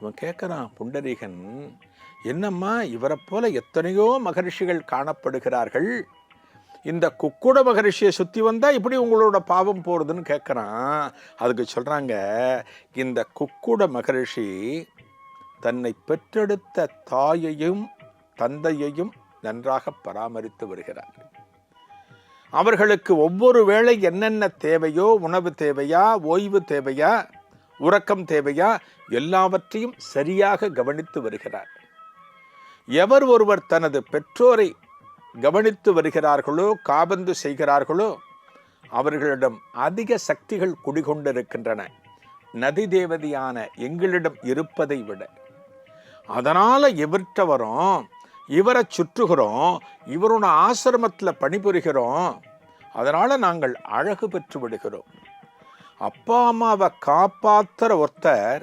இவன் கேட்குறான் புண்டரீகன் என்னம்மா இவரை போல எத்தனையோ மகரிஷிகள் காணப்படுகிறார்கள்? இந்த குக்குட மகரிஷியை சுற்றி வந்தால் இப்படி உங்களோட பாவம் போகிறதுன்னு கேட்குறான். அதுக்கு சொல்கிறாங்க இந்த குக்குட மகரிஷி தன்னை பெற்றெடுத்த தாயையும் தந்தையையும் நன்றாக பராமரித்து வருகிறார். அவர்களுக்கு ஒவ்வொரு வேளை என்னென்ன தேவையோ உணவு தேவையா ஓய்வு தேவையா உறக்கம் தேவையா? எல்லாவற்றையும் சரியாக கவனித்து வருகிறார். எவர் ஒருவர் தனது பெற்றோரை கவனித்து வருகிறார்களோ காபந்து செய்கிறார்களோ அவர்களிடம் அதிக சக்திகள் குடிகொண்டிருக்கின்றன. நதி தேவதையான எங்களிடம் இருப்பதை விட. அதனால் இவர்கிட்ட வரோம் இவரை சுற்றுகிறோம் இவரோட ஆசிரமத்தில் பணிபுரிகிறோம் அதனால் நாங்கள் அழகு பெற்று விடுகிறோம். அப்பா அம்மாவை காப்பாற்றுற ஒருத்தர்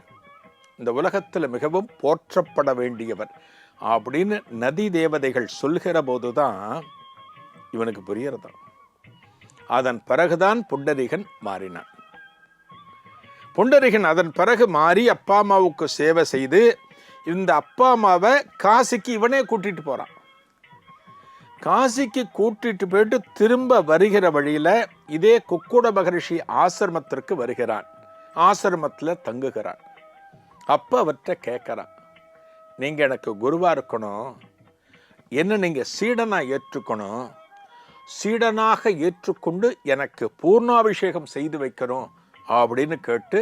இந்த உலகத்தில் மிகவும் போற்றப்பட வேண்டியவர் அப்படின்னு நதி தேவதைகள் சொல்கிற போது தான் இவனுக்கு புரியறதா அதன் பிறகுதான் புண்டரிகன் மாறினான். புண்டரிகன் அதன் பிறகு மாறி அப்பா அம்மாவுக்கு சேவை செய்து இந்த அப்பா அம்மாவை காசிக்கு இவனே கூட்டிகிட்டு போகிறான் காசிக்கு கூட்டிட்டு போயிட்டு திரும்ப வருகிற வழியில் இதே குக்குட மகரிஷி ஆசிரமத்திற்கு வருகிறான். ஆசிரமத்தில் தங்குகிறான். அப்போ அவர்கிட்ட கேட்குறான் நீங்கள் எனக்கு குருவாக இருக்கணும். என்ன நீங்கள் சீடனாக ஏற்றுக்கணும். சீடனாக ஏற்றுக்கொண்டு எனக்கு பூர்ணாபிஷேகம் செய்து வைக்கணும் அப்படின்னு கேட்டு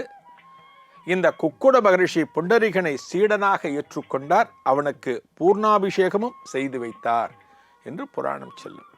இந்த குக்குட மகரிஷி புண்டரிகனை சீடனாக ஏற்றுக்கொண்டார். அவனுக்கு பூர்ணாபிஷேகமும் செய்து வைத்தார். என்று புராணம் சொல்லும்.